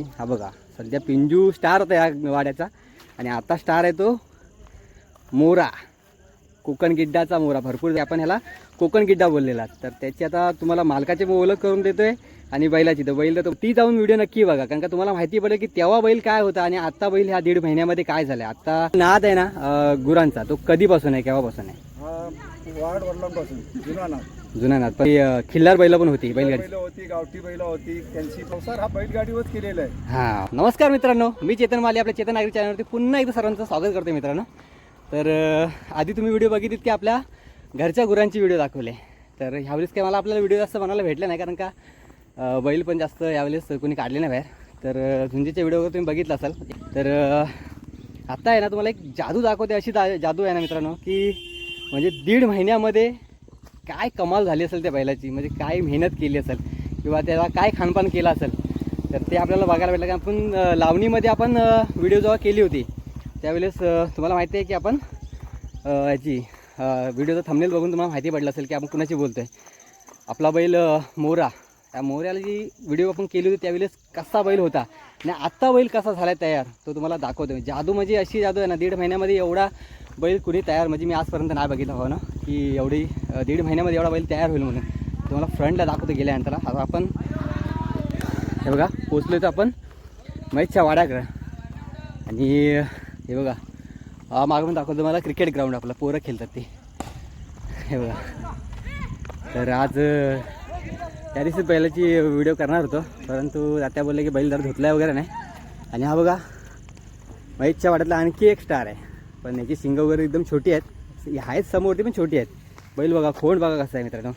आणि हा बघा सध्या पिंजू स्टार होता या वाड्याचा. आणि आता स्टार आहे तो मोरा. कोकण गिड्डाचा मोरा भरपूर आपण ह्याला कोकण गिड्डा बोललेला. तर त्याची आता तुम्हाला मालकाची ओळख करून देतोय आणि बैलाची. तर बैल तर ती जाऊन व्हिडिओ नक्की बघा कारण का तुम्हाला माहिती पडेल की तेव्हा बैल काय होता आणि आता बैल ह्या दीड महिन्यामध्ये काय झालं आता नाद आहे ना गुरांचा तो कधीपासून आहे केव्हापासून आहे? जुना ना जुना नाद पण अं, खिल्लार बैल पण होती बैलगाडी. बैल होती गावठी बैल होती. त्यांची संसार हा बैलगाडीवरच केलेला आहे. हा. नमस्कार मित्रांनो मी चेतन माली आपल्या चेतन नागरी चॅनलवरती पुन्हा एकदा सर्वांचं स्वागत करते मित्रांनो. तर अं, आधी तुम्ही व्हिडिओ बघितलीत की आपल्या घरच्या गुरांची व्हिडिओ दाखवले. तर ह्यावेळेस काय मला आपल्याला व्हिडिओ जास्त बनायला भेटले नाही कारण का अं, बैल पण जास्त यावेळेस कोणी काढले नाही बाहेर. तर अं, झुंजीच्या व्हिडिओ तुम्ही बघितला असाल. तर अं, आता आहे ना तुम्हाला एक जादू दाखवते अशी दा जादू आहे ना मित्रांनो की म्हणजे दीड महिन्यामध्ये काय कमाल झाली असेल त्या बैलाची? म्हणजे काय मेहनत केली असेल? किंवा त्याला काय खानपान केलं असेल? तर ते आपल्याला बघायला भेटलं. की आपण लावणीमध्ये आपण व्हिडिओ जेव्हा केली होती त्यावेळेस तुम्हाला माहिती आहे की आपण याची व्हिडिओचा थंबनेल बघून तुम्हाला माहिती पडलं असेल की आपण कुणाची बोलतो आहे आपला बैल मोरा. त्या मोऱ्याला जी व्हिडिओ आपण केली होती त्यावेळेस कसा बैल होता? आणि आत्ता बैल कसा झाला तयार? तो तुम्हाला दाखवतो जादू म्हणजे अशी जादू आहे ना दीड महिन्यामध्ये एवढा बैल कुणी तयार? म्हणजे मी आजपर्यंत नाही बघितला हो ना? की एवढी दीड महिन्यामध्ये एवढा बैल तयार होईल म्हणून. तुम्हाला फ्रंटला दाखवतो गेल्यानंतर आता आपण हे बघा पोचलो तर आपण महेशच्या वाड्याकडं. आणि हे बघा मागून दाखवतो मला क्रिकेट ग्राउंड आपलं पोरं खेळतात ते. हे बघा. तर आज त्या दिवशी बैलाची व्हिडिओ करणार होतो परंतु आता बोलले की बैल जरा धुतला वगैरे नाही. आणि हा बघा महेशच्या वाड्यातला आणखी एक स्टार आहे. पण याची शिंग वगैरे एकदम छोटी आहेत. आहेत आहेत समोरती पण छोटी आहेत. बैल बघा खोंड बघा कसं आहे मित्रांनो.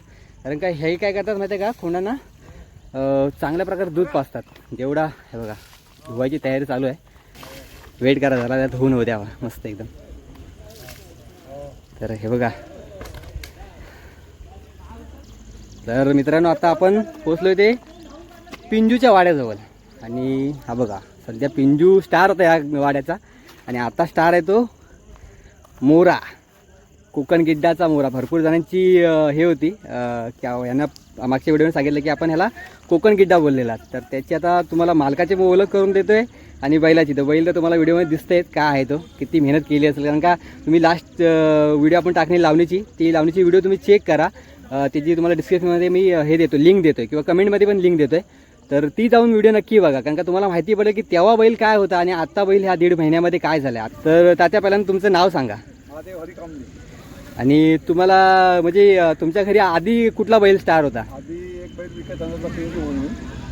कारण काय हे काय करतात माहिती आहे का? खोंडांना चांगल्या प्रकारे दूध पाजतात. जेवढा हे बघा धुवायची तयारी चालू आहे. वेट करा जरा त्यात धुवून होऊ द्यावा. मस्त एकदम. तर हे बघा. तर मित्रांनो आता आपण पोचलो ते पिंजूच्या वाड्याजवळ. आणि हा बघा सध्या पिंजू स्टार होता या वाड्याचा. आणि आता स्टार आहे तो मोरा. कोकण गिड्डाचा मोरा. भरपूर जणांची हे होती. क्या यांना मागच्या व्हिडिओने सांगितलं की आपण ह्याला कोकण गिड्डा बोललेला. तर त्याची आता तुम्हाला मालकाची ओळख करून देतोय आणि बैलाची. तर बैल तर तुम्हाला व्हिडिओमध्ये दिसतंय काय आहे तो. किती मेहनत केली असेल. कारण का तुम्ही लास्ट व्हिडिओ आपण टाकली लावणीची. ती लावणीची व्हिडिओ तुम्ही चेक करा. त्याची तुम्हाला डिस्क्रिप्शनमध्ये मी हे देतो. लिंक देतोय किंवा कमेंटमध्ये पण लिंक देतोय. तर ती जाऊन व्हिडिओ नक्की बघा. कारण का तुम्हाला माहिती पडेल की तेव्हा बैल काय होता आणि आत्ता बैल ह्या दीड महिन्यामध्ये काय झालं. तर त्याच्या पहिल्यांदा तुमचं नाव सांगा. आणि तुम्हाला म्हणजे तुमच्या घरी आधी कुठला बैल स्टार होता? आधी एक बैल विकत आणला पिंजू म्हणून.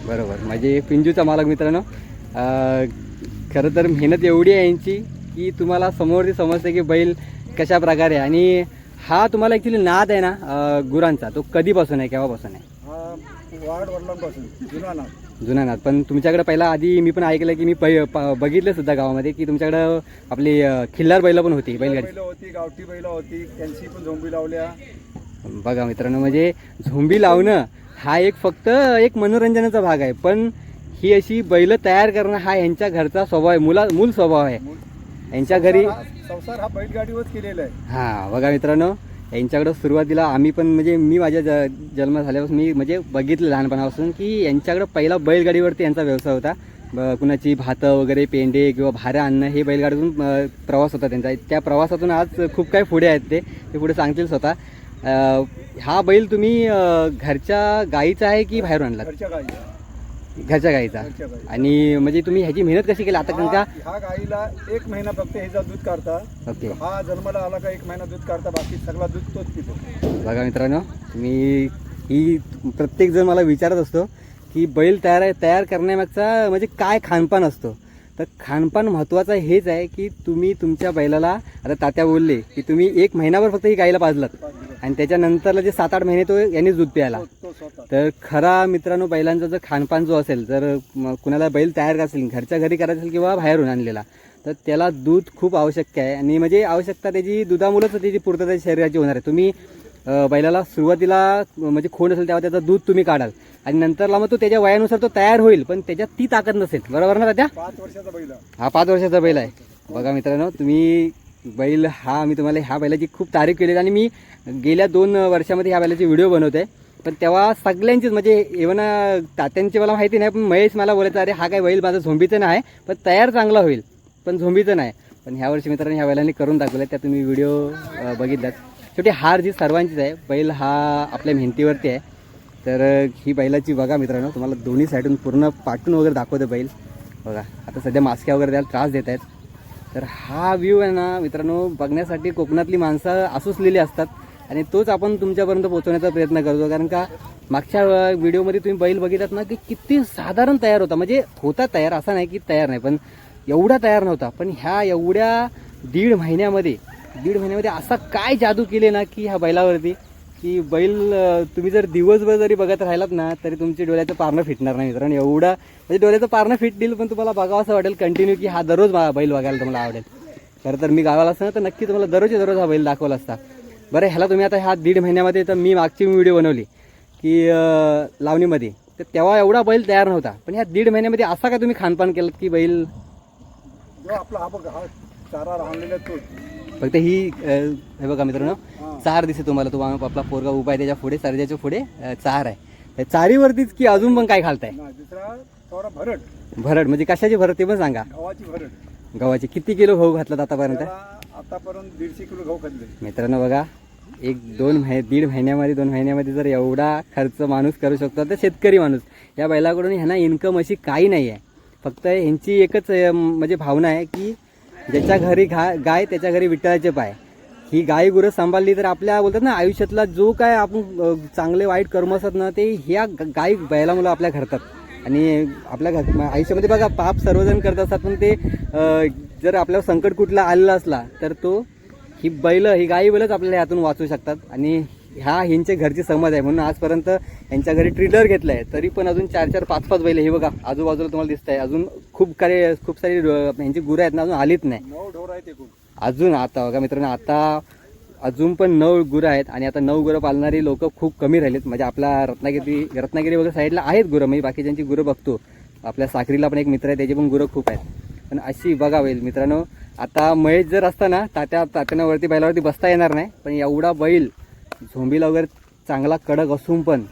बरोबर. म्हणजे पिंजूचा मालक मित्रांनो अं, खरं तर मेहनत एवढी आहे यांची की तुम्हाला समोरची समजते की बैल कशा प्रकारे आहे. आणि हा तुम्हाला ॲक्च्युली नाद आहे ना अं, गुरांचा. तो कधीपासून आहे केव्हापासून आहे? हा वाढ वडिलांपासून जुना जुना नाद पण तुमच्याकडे पहिला आधी मी पण ऐकलं की मी बघितलं सुद्धा गावामध्ये की तुमच्याकडं आपली खिल्लार बैल पण होती बैलगाडी. बैल होती गावठी बैल होती त्यांची पण झोंबी लावल्या. बघा मित्रांनो म्हणजे झोंबी लावणं हा एक फक्त एक मनोरंजनाचा भाग आहे पण ही अशी बैल तयार करणं हा यांच्या घरचा स्वभाव आहे मुला मूल स्वभाव आहे. यांच्या घरी संसार हा- संसार बैलगाडीवरच केलेला आहे. हा बघा मित्रांनो यांच्याकडं सुरुवातीला आम्ही पण म्हणजे मी माझ्या ज जन्म झाल्यापासून मी म्हणजे बघितलं लहानपणापासून की यांच्याकडं पहिला बैलगाडीवरती यांचा व्यवसाय होता. ब- कुणाची भातं वगैरे पेंडे किंवा भाऱ्या आणणं हे बैलगाडीतून प्रवास होता त्यांचा. त्या प्रवासातून आज खूप काही पुढे आहेत ते. ते पुढे सांगतील स्वतः. हा बैल तुम्ही घरच्या गाईचा आहे की बाहेरून आणला घरच्या गाई घरच्या गाईचा. घरच्या गाई आणि म्हणजे तुम्ही ह्याची मेहनत कशी केली आता? कारण का हा- ह्या गाईला एक महिना फक्त ह्याचा दूध काढता ओके. हा जन्माला आला का एक महिना दूध काढता बाकी सगळा दूध तोच पितो. बघा मित्रांनो मी ही प्रत्येक जण मला विचारत असतो की बैल तयार तयार करण्यामागचा म्हणजे काय खानपान असतो? तर खानपान महत्त्वाचं हेच आहे की तुम्ही तुमच्या बैलाला आता तात्या बोलले की तुम्ही एक महिनाभर फक्त ही गाईला पाजलात. आणि त्याच्यानंतरला जे सात आठ महिने तो यांनीच दूध प्यायला. तर खरा मित्रांनो बैलांचा जर खानपान जो असेल जर म- कुणाला बैल तयार असेल घरच्या घरी करायचा असेल किंवा बाहेरून आणलेला तर त्याला दूध खूप आवश्यक आहे. आणि म्हणजे आवश्यकता त्याची दुधामुळेच त्याची पूर्तता शरीराची होणार आहे. तुम्ही बैलाला सुरुवातीला म्हणजे खोंड असेल तेव्हा त्याचं दूध तुम्ही काढाल. आणि नंतरला मग तो त्याच्या वयानुसार तो तयार होईल पण त्याच्यात ती ताकद नसेल. बरोबर ना आहे. हा पाच वर्षाचा बैल आहे. बघा मित्रांनो तुम्ही बैल हा मी तुम्हाला ह्या बैलाची खूप तारीफ केली आणि मी गेल्या दोन वर्षामध्ये ह्या बैलाची व्हिडिओ बनवते पण तेव्हा सगळ्यांचीच म्हणजे इव्हन तात्यांची मला माहिती नाही पण महेश मला बोलायचा अरे हा काय बैल माझा झोंबीचं नाही पण तयार चांगला होईल पण झोंबीचं नाही. पण ह्या वर्षी मित्रांनी ह्या बैलांनी करून दाखवलं त्या तुम्ही व्हिडिओ बघितलात. शेवटी हार जी सर्वांचीच आहे बैल हा आपल्या मेहनतीवरती आहे. तर ही बैलाची बघा मित्रांनो तुम्हाला दोन्ही साईडून पूर्ण पाटून वगैरे दाखवतं बैल. बघा आता सध्या मास्क्या वगैरे त्याला त्रास देत आहेत. तर हा व्ह्यू आहे ना मित्रांनो बघण्यासाठी कोकणातली माणसं आसूसलेली असतात. आणि तोच आपण तुमच्यापर्यंत पोहोचवण्याचा प्रयत्न करतो. कारण का मागच्या व्हिडिओमध्ये तुम्ही बैल बघितलात ना की किती साधारण तयार होता. म्हणजे होता तयार असा नाही की तयार नाही पण एवढा तयार नव्हता. पण ह्या एवढ्या दीड महिन्यामध्ये दीड महिन्यामध्ये असा काय जादू केले ना की ह्या बैलावरती. की बैल तुम्ही जर दिवसभर जरी बघत राहिलात ना तरी तुमच्या डोळ्याचं पारणं फिटणार नाही मित्रांनो. एवढा म्हणजे डोळ्याचं पारणं फिट देईल पण तुम्हाला बघावं असं वाटेल कंटिन्यू की हा दररोज बैल बघायला तुम्हाला आवडेल. खरं तर मी गावाला असताना तर नक्की तुम्हाला दररोजच्या दररोज हा बैल दाखवला असता. बरं ह्याला तुम्ही आता ह्या दीड महिन्यामध्ये तर मी मागची व्हिडिओ बनवली की लावणीमध्ये. तर तेव्हा एवढा बैल तयार नव्हता. पण ह्या दीड महिन्यामध्ये असा काय तुम्ही खानपान केलं की बैल आपला हा बघ हा चारा राहलेला तोच. फक्त ही हे बघा मित्रांनो. चार दिसते तुम्हाला. तो आपला पोरगा उभा आहे त्याच्या पुढे सर्जाच्या पुढे चार आहे. त्या चारीवरतीच की अजून पण काय घालताय? दुसरा भरट भरड. म्हणजे कशाची भरड ते पण सांगा. गव्हाची भरट गव्हाचे. किती किलो गहू घातलात आतापर्यंत? आतापर्यंत दीडशे किलो गहू खाल्ले. मित्रांनो बघा एक दोन महिने दीड महिन्यामध्ये दोन महिन्यामध्ये जर एवढा खर्च माणूस करू शकतो तर शेतकरी माणूस. या बैलाकडून ह्यांना इन्कम अशी काही नाही आहे फक्त ह्यांची एकच म्हणजे भावना आहे की ज्याच्या घरी घा गाय त्याच्या घरी विठ्ठलाचे पाय. ही गाय गुरं सांभाळली तर आपल्या बोलतात ना आयुष्यातला जो काय आपण चांगले वाईट कर्म असतात ना ते ह्या ग- बैला मुलं आपल्या घडतात. आणि आपल्या घर आयुष्यामध्ये बघा पाप सर्वजण करत असतात पण ते जर आपल्यावर संकट कुठला आलेला असला तर तो ही बैल ही गाई बैलच आपल्याला यातून वाचू शकतात. आणि ह्या ह्यांच्या घरची समज आहे. म्हणून आजपर्यंत यांच्या घरी ट्रिलर घेतलं आहे तरी पण अजून चार चार पाच पाच बैल हे बघा आजूबाजूला तुम्हाला दिसत आहे अजून खूप काही खूप सारी यांची ह्यांची गुरं आहेत ना अजून आलीच नाही. अजून आता बघा मित्रांनो आता अजून पण नऊ गुरं आहेत आणि आता नऊ गुरं पालणारी लोक खूप कमी राहिलेत. म्हणजे आपल्या रत्नागिरी रत्नागिरी वगैरे साईडला आहेत गुरं. म्हणजे बाकीच्यांची गुरं बघतो. आपल्या साखरीला पण एक मित्र आहे त्याची पण गुरं खूप आहेत. पण अशी बघा बैल मित्रांनो आता महेश जर असता ना तात्या तात्यानं वरती बैलावरती बसता येणार नाही. पण एवढा बैल झोंबीला वगैरे चांगला कडक असून पण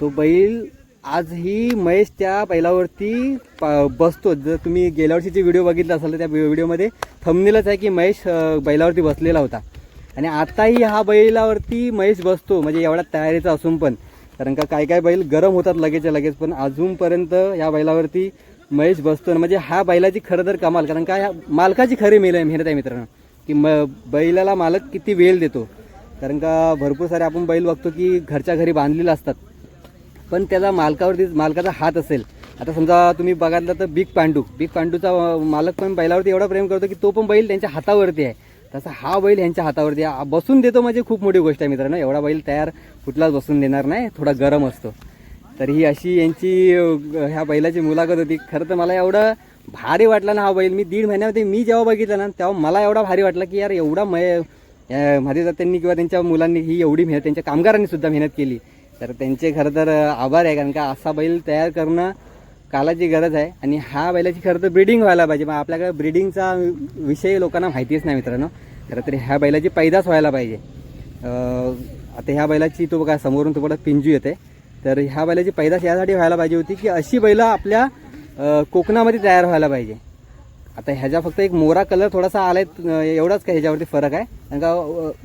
तो बैल आजही महेश त्या बैलावरती प- बसतो. जर तुम्ही गेल्या वर्षीचे व्हिडिओ बघितला असाल तर त्या व्हिडिओमध्ये थमनेलच आहे की महेश बैलावरती बसलेला होता. आणि आताही हा बैलावरती महेश बसतो. म्हणजे एवढा तयारीचा असून पण. कारण का काय काय बैल गरम होतात लगेचच्या लगेच. पण अजूनपर्यंत या बैलावरती महेश बसतो. म्हणजे हा बैलाची खरं तर कमाल. कारण का ह्या मालकाची खरी मेल मेहनत आहे मित्रांनो. की म बैलाला मालक किती वेळ देतो. कारण का भरपूर सारे आपण बैल बघतो की घरच्या घरी बांधलेले असतात. पण त्याचा मालकावरती मालकाचा हात असेल. आता समजा तुम्ही बघायला तर बिग पांडू. बिग पांडूचा मालक पण बैलावरती एवढा प्रेम करतो की तो पण बैल त्यांच्या हातावरती आहे. तसा हा बैल यांच्या हातावरती आहे. बसून देतो म्हणजे खूप मोठी गोष्ट आहे मित्रांनो. एवढा बैल तयार कुठलाच बसून देणार नाही. थोडा गरम असतो. तर ही अशी यांची ह्या बैलाची मुलाखत होती. खरं तर मला एवढं भारी वाटला ना हा बैल. मी दीड महिन्यामध्ये मी जेव्हा बघितला ना तेव्हा मला एवढा भारी वाटला की यार एवढा मय माझे त्यांनी किंवा त्यांच्या मुलांनी ही एवढी मेहनत त्यांच्या कामगारांनी सुद्धा मेहनत केली. तर त्यांचे खरं तर आभार आहे कारण का असा बैल तयार करणं कालाची गरज आहे. आणि हा बैलाची खरं तर ब्रीडिंग व्हायला पाहिजे. मग आपल्याकडे ब्रीडिंगचा विषय लोकांना माहितीच नाही मित्रांनो. खरं तर ह्या बैलाची पैदास व्हायला पाहिजे. आता ह्या बैलाची तो बघा समोरून तुम्हाला पिंजू येते. तर ह्या बैलाची पैदास यासाठी व्हायला पाहिजे होती की अशी बैलं आपल्या कोकणामध्ये तयार व्हायला पाहिजे. आता ह्याच्या फक्त एक मोरा कलर थोडासा आलाय आहे एवढाच का ह्याच्यावरती फरक आहे. कारण का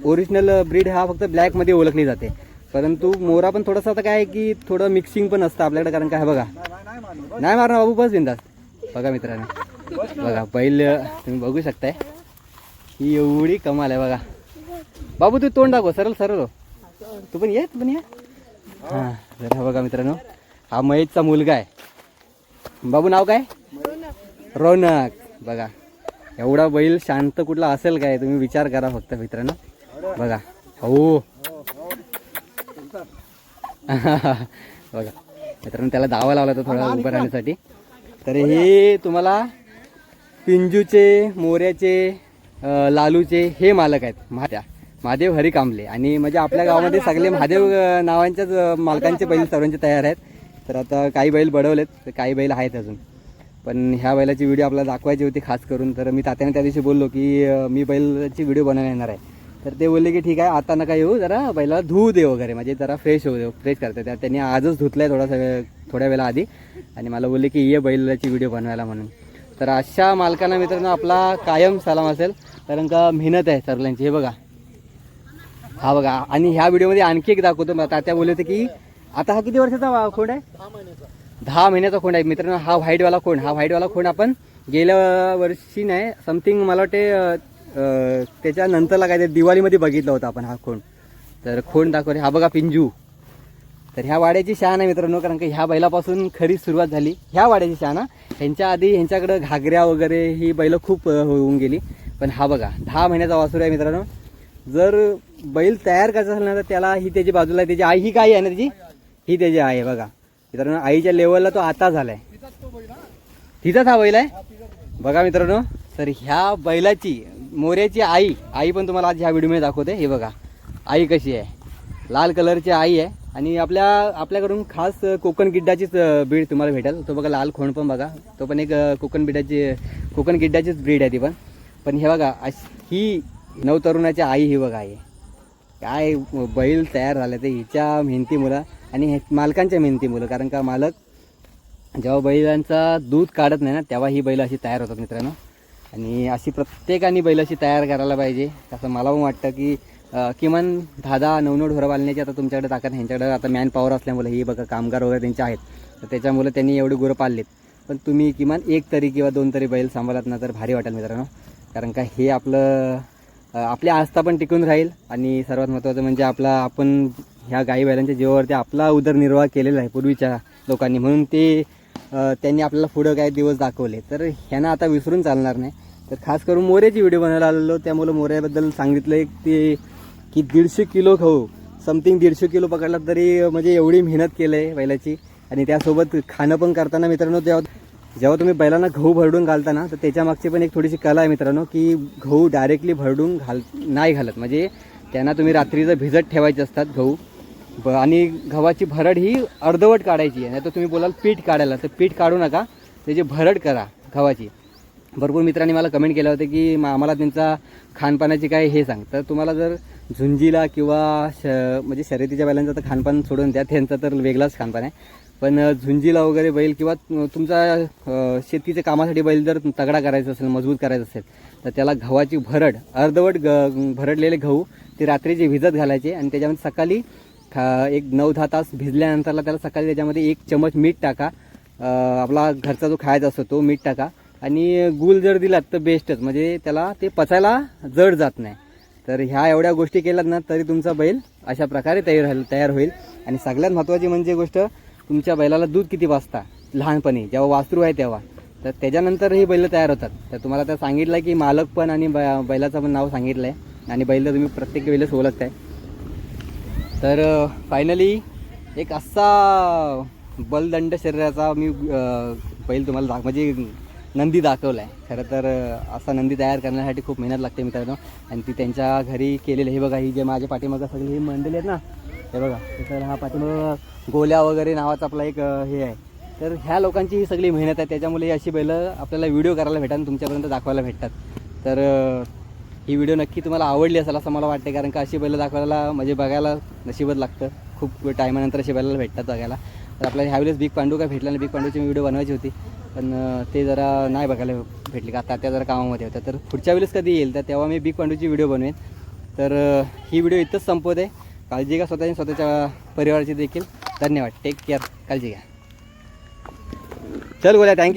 ओरिजिनल ब्रीड हा फक्त ब्लॅकमध्ये ओळखली जाते. परंतु मोरा पण थोडासा आता काय आहे की थोडं मिक्सिंग पण असतं आपल्याकडे कारण काय बघा. नाही मारणार बाबू बस बिंदास. बघा मित्रांनो. बघा पहिलं तुम्ही बघू शकताय. ही एवढी कमाल आहे बघा. बाबू तू तोंड दाखव सरळ सरळ हो. तू पण ये तू पण ये. हां तर हा बघा मित्रांनो. हा महेशचा मुलगा आहे. बाबू नाव काय? रौनक. बघा एवढा बैल शांत कुठला असेल काय? तुम्ही विचार करा फक्त मित्रांनो. बघा. हो. बघा मित्रांनो त्याला दावा लावला होता थोडा उभं राहण्यासाठी. तर हे तुम्हाला पिंजूचे मोऱ्याचे लालूचे हे मालक आहेत महाद्या महादेव हरी कांबले आणि म्हणजे आपल्या गावामध्ये सगळे महादेव नावांच्याच मालकांचे बैल सर्वांचे तयार आहेत. तर आता काही बैल बडवलेत तर काही बैल आहेत अजून. पण ह्या बैलाची व्हिडिओ आपल्याला दाखवायची होती खास करून. तर मी तात्याने त्या दिवशी बोललो की मी बैलाची व्हिडिओ बनवायला येणार आहे. तर ते बोलले की ठीक आहे आता नका येऊ जरा बैलाला धुवू दे वगैरे म्हणजे जरा फ्रेश होऊ दे फ्रेश करते. त्या त्यांनी आजच धुतलं आहे थोडासा थोड्या वेळा आधी. आणि मला बोलले की ये बैलाची व्हिडिओ बनवायला म्हणून. तर अशा मालकांना मित्रांनो आपला कायम सलाम असेल. कारण का मेहनत आहे सरल्यांची हे बघा. हा बघा आणि ह्या व्हिडिओमध्ये आणखी एक दाखवतो. मला तात्या बोलले होते की आता हा किती वर्षाचा खोंड आहे? दहा महिन्याचा. खोंड आहे. मित्रांनो हा व्हाईटवाला खोंड हा व्हाईटवाला खोंड आपण गेल्या वर्षी नाही समथिंग मला वाटते त्याच्यानंतरला काय ते दिवाळीमध्ये बघितलं होतं आपण हा खोंड तर खोंड दाखवले. हा बघा पिंजू. तर ह्या वाड्याची शान आहे मित्रांनो कारण की ह्या बैलापासून खरी सुरुवात झाली. ह्या वाड्याची शान ह्यांच्या आधी ह्यांच्याकडं घागऱ्या वगैरे ही बैलं खूप होऊन गेली. पण हा बघा दहा महिन्याचा वासूर आहे मित्रांनो. जर बैल तयार करायचा असेल ना तर त्याला ही त्याची बाजूला आहे. त्याची आई ही काय आहे ना त्याची ही त्याची आई आहे बघा. मित्रांनो आईच्या लेवलला तो आता झालाय. तिचाच हा बैल आहे? बघा मित्रांनो. तर ह्या बैलाची मोऱ्याची आई आई पण तुम्हाला आज ह्या व्हिडिओमध्ये दाखवते. हे बघा आई कशी आहे? लाल कलरची आई आहे. आणि आपल्या आपल्याकडून खास कोकण गिड्डाचीच ब्रीड तुम्हाला भेटेल. तो बघा लाल खोण पण बघा. तो पण एक कोकण बिड्डाची कोकण गिड्डाचीच ब्रीड आहे ती पण. पण हे बघा अश- ही नवतरुणाची आई ही बघा आहे काय बैल तयार झाले ते हिच्या मेहनती मुलं आणि हे मालकांच्या मेहनतीमुळं कारण का मालक जेव्हा बैलांचा दूध काढत नाही ना तेव्हा ही बैल अशी तयार होतात मित्रांनो. आणि अशी प्रत्येकाने बैल अशी तयार करायला पाहिजे. असं मला पण वाटतं की किमान दहा दहा नऊ नऊ ढोरं बांधण्याची आता तुमच्याकडे ताकद ह्यांच्याकडे आता मॅन पॉवर असल्यामुळे ही बघा कामगार वगैरे त्यांचे आहेत. तर त्याच्यामुळे त्यांनी एवढी गुरं पाळलेत. पण तुम्ही किमान एक तरी किंवा दोन तरी बैल सांभाळत ना तर भारी वाटेल मित्रांनो. कारण का हे आपलं आपली आस्था पण टिकून राहील. आणि सर्वात महत्त्वाचं म्हणजे आपला आपण ह्या गाई बैलांच्या जीवावरती आपला उदरनिर्वाह केलेला आहे पूर्वीच्या लोकांनी. म्हणून ते त्यांनी आपल्याला पुढं काय दिवस दाखवले. तर ह्यांना आता विसरून चालणार नाही. तर खास करून मोऱ्याची व्हिडिओ बनवायला आलेलो. त्यामुळं मोऱ्याबद्दल सांगितलं एक ते की दीडशे किलो खाऊ. समथिंग दीडशे किलो पकडला तरी म्हणजे एवढी मेहनत केलं आहे बैलाची. आणि त्यासोबत खाणं पण करताना मित्रांनो तेव्हा जेव्हा तुम्ही बैलांना गहू भरडून घालता ना तर त्याच्यामागची पण एक थोडीशी कला आहे मित्रांनो की गहू डायरेक्टली भरडून घाल नाही घालत. म्हणजे त्यांना तुम्ही रात्रीचं भिजत ठेवायचे असतात गहू. ब आणि गव्हाची भरड ही अर्धवट काढायची आहे. नाही तर तुम्ही बोलाल पीठ काढायला. तर पीठ काढू नका. त्याची भरड करा गव्हाची. भरपूर मित्रांनी मला कमेंट केलं होतं की मग आम्हाला त्यांचा खानपानाची काय हे सांग. तर तुम्हाला जर झुंजीला किंवा श म्हणजे शर्यतीच्या बैलांचं तर खानपान सोडून द्या. त्यांचं तर वेगळाच खानपान आहे. पण झुंजीला वगैरे बैल किंवा तुमचा शेतीच्या कामासाठी बैल जर तगडा करायचा असेल मजबूत करायचा असेल तर त्याला गव्हाची भरड अर्धवट ग भरडलेले गहू ते रात्रीचे भिजत घालायचे आणि त्याच्यामध्ये सकाळी खा एक नऊ दहा तास भिजल्यानंतरला त्याला सकाळी त्याच्यामध्ये एक चमच मीठ टाका. आपला घरचा जो खायचा असतो तो मीठ टाका. आणि गुळ जर दिलात तर बेस्टच म्हणजे त्याला ते पचायला जड जात नाही. तर ह्या एवढ्या गोष्टी केल्यात ना तरी तुमचा बैल अशा प्रकारे तयार तयार होईल. आणि सगळ्यात महत्त्वाची म्हणजे गोष्ट तुमच्या बैलाला दूध किती वाजता लहानपणी जेव्हा वासरू आहे तेव्हा. तर त्याच्यानंतर ही बैल तयार होतात. तर तुम्हाला त्या सांगितलं की मालक पण आणि बैलाचं पण नाव सांगितलं आहे आणि बैल तुम्ही प्रत्येक वेळेस ओळखताय. तर फायनली एक असा बलदंड शरीराचा मी पहिले तुम्हाला दाख म्हणजे नंदी दाखवला आहे खरं तर असा नंदी तयार करण्यासाठी खूप मेहनत लागते मित्रांनो. आणि ती त्यांच्या घरी केलेली हे बघा ही जे माझ्या पाठीमागं सगळी ही मंडळी आहेत ना हे बघा तर हा पाठीमागं गोल्या वगैरे नावाचा आपला एक हे आहे. तर ह्या लोकांची ही सगळी मेहनत आहे त्याच्यामुळे अशी बैलं आपल्याला व्हिडिओ करायला भेटतात तुमच्यापर्यंत दाखवायला भेटतात. तर ही व्हिडिओ नक्की तुम्हाला आवडली असेल असं मला वाटते कारण का अशी बैलं दाखवायला म्हणजे बघायला नशीबच लागतं. खूप टायमानंतर अशी बैलाला भेटतात बघायला. तर आपल्याला ह्यावेळेस बिग पांडू काय भेटला आणि बिग पांडूची व्हिडिओ बनवायची होती. पण ते जरा नाही बघायला भेटली. का आता त्या जरा कामामध्ये होत्या. तर पुढच्या वेळेस कधी येईल तर तेव्हा मी बिग पांडूची व्हिडिओ बनवेन. तर ही व्हिडिओ इथंच संपवते. काळजी घ्या स्वतःची स्वतःच्या परिवाराची देखील. धन्यवाद. टेक केअर काळजी घ्या. चल बोला थँक्यू